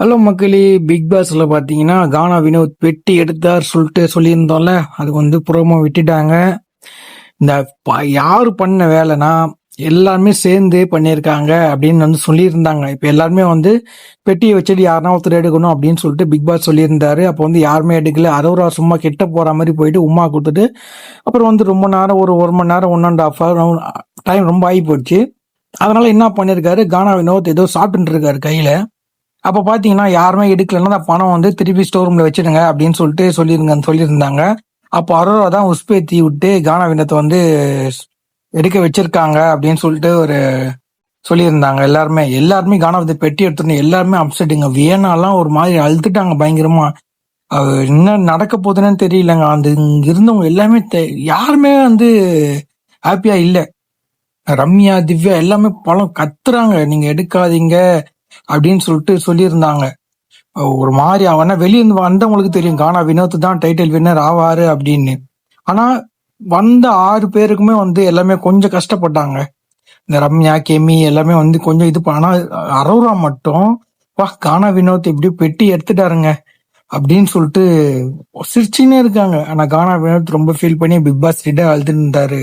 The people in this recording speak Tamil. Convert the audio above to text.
ஹலோ மக்களே பிக் பாஸ்ல பார்த்தீங்கன்னா கானா வினோத் வெட்டி எடுத்தார் சொல்லிட்டு சொல்லியிருந்தோம்ல அதுக்கு வந்து புறமா விட்டுட்டாங்க. இந்த யார் பண்ண வேலைனா எல்லாருமே சேர்ந்து பண்ணியிருக்காங்க அப்படின்னு வந்து சொல்லியிருந்தாங்க. இப்போ எல்லாருமே வந்து பெட்டியை வச்சுட்டு யாருனா ஒருத்தர் எடுக்கணும் அப்படின்னு சொல்லிட்டு பிக் பாஸ் சொல்லியிருந்தாரு. அப்போ வந்து யாருமே எடுக்கல. அரோரா சும்மா கெட்ட போகிற மாதிரி போயிட்டு உமா கொடுத்துட்டு அப்புறம் வந்து ரொம்ப நேரம் ஒரு ஒரு மணி நேரம் one and half hour time ரொம்ப ஆகி போயிடுச்சு அதனால என்ன பண்ணியிருக்காரு? கானா வினோத் ஏதோ சாப்பிட்டுருக்காரு கையில். அப்ப பாத்தீங்கன்னா யாருமே எடுக்கலன்னா அந்த பணம் வந்து திருப்பி ஸ்டோர் ரூம்ல வச்சிடுங்க அப்படின்னு சொல்லிட்டு சொல்லிருங்க சொல்லியிருந்தாங்க. அப்போ அரோரா தான் உஸ்பேத்தி விட்டு கானா வினத்தை வந்து எடுக்க வச்சிருக்காங்க அப்படின்னு சொல்லிட்டு ஒரு சொல்லியிருந்தாங்க எல்லாருமே. எல்லாருமே கானா வினத்தை பெட்டி எடுத்துட்டு எல்லாருமே அப்செட்டுங்க வியனாலாம் ஒரு மாதிரி அழுத்துட்டாங்க பயங்கரமா. அது என்ன நடக்க போதுன்னு தெரியலங்க. அந்த இங்க இருந்தவங்க எல்லாமே தெ- யாருமே வந்து ஹாப்பியா இல்லை. ரம்யா திவ்யா எல்லாமே பழம் கத்துறாங்க. நீங்க எடுக்காதீங்க. அப்படின்னு சொல்லிட்டு சொல்லியிருந்தாங்க. ஒரு மாதிரி அவனா வெளியே இருந்து வந்தவங்களுக்கு தெரியும். கானா வினோத் தான் டைட்டில் வின்னர் ஆவாரு அப்படின்னு. ஆனா வந்த ஆறு பேருக்குமே வந்து எல்லாமே கொஞ்சம் கஷ்டப்பட்டாங்க. இந்த ரம்யா கெமி எல்லாமே வந்து கொஞ்சம் இது ஆனா அரோரா மட்டும் வா கானா வினோத் இப்படி பெட்டி எடுத்துட்டாருங்க அப்படின்னு சொல்லிட்டு சிரிச்சுன்னே இருக்காங்க. ஆனா கானா வினோத் ரொம்ப ஃபீல் பண்ணி பிக் பாஸ் கிட்ட அழுதுன்னு இருந்தாரு.